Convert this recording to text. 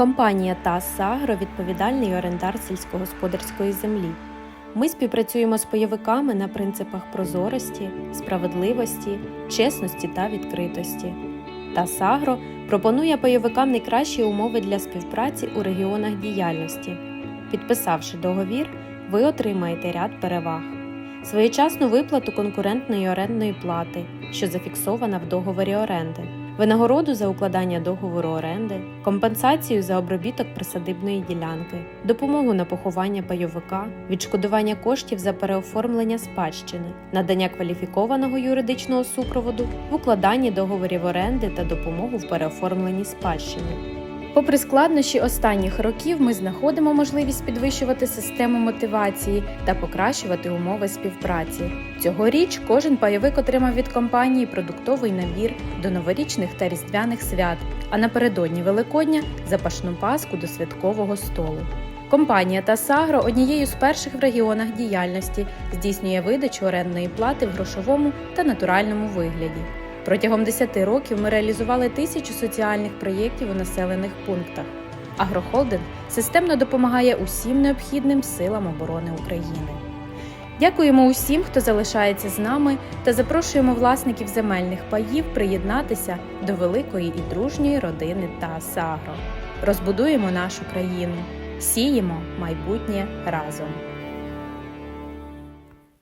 Компанія ТАСС Агро відповідальний орендар сільськогосподарської землі. Ми співпрацюємо з пайовиками на принципах прозорості, справедливості, чесності та відкритості. ТАСС Агро пропонує пайовикам найкращі умови для співпраці у регіонах діяльності. Підписавши договір, ви отримаєте ряд переваг. Своєчасну виплату конкурентної орендної плати, що зафіксована в договорі оренди, винагороду за укладання договору оренди, компенсацію за обробіток присадибної ділянки, допомогу на поховання пайовика, відшкодування коштів за переоформлення спадщини, надання кваліфікованого юридичного супроводу в укладанні договорів оренди та допомогу в переоформленні спадщини. Попри складнощі останніх років, ми знаходимо можливість підвищувати систему мотивації та покращувати умови співпраці. Цьогоріч кожен пайовик отримав від компанії продуктовий набір до новорічних та різдвяних свят, а напередодні Великодня запашну паску до святкового столу. Компанія Тасагро однією з перших в регіонах діяльності здійснює видачу орендної плати в грошовому та натуральному вигляді. Протягом 10 років ми реалізували тисячу соціальних проєктів у населених пунктах. Агрохолдинг системно допомагає усім необхідним силам оборони України. Дякуємо усім, хто залишається з нами, та запрошуємо власників земельних паїв приєднатися до великої і дружньої родини ТАСАГРО. Розбудуємо нашу країну, сіємо майбутнє разом.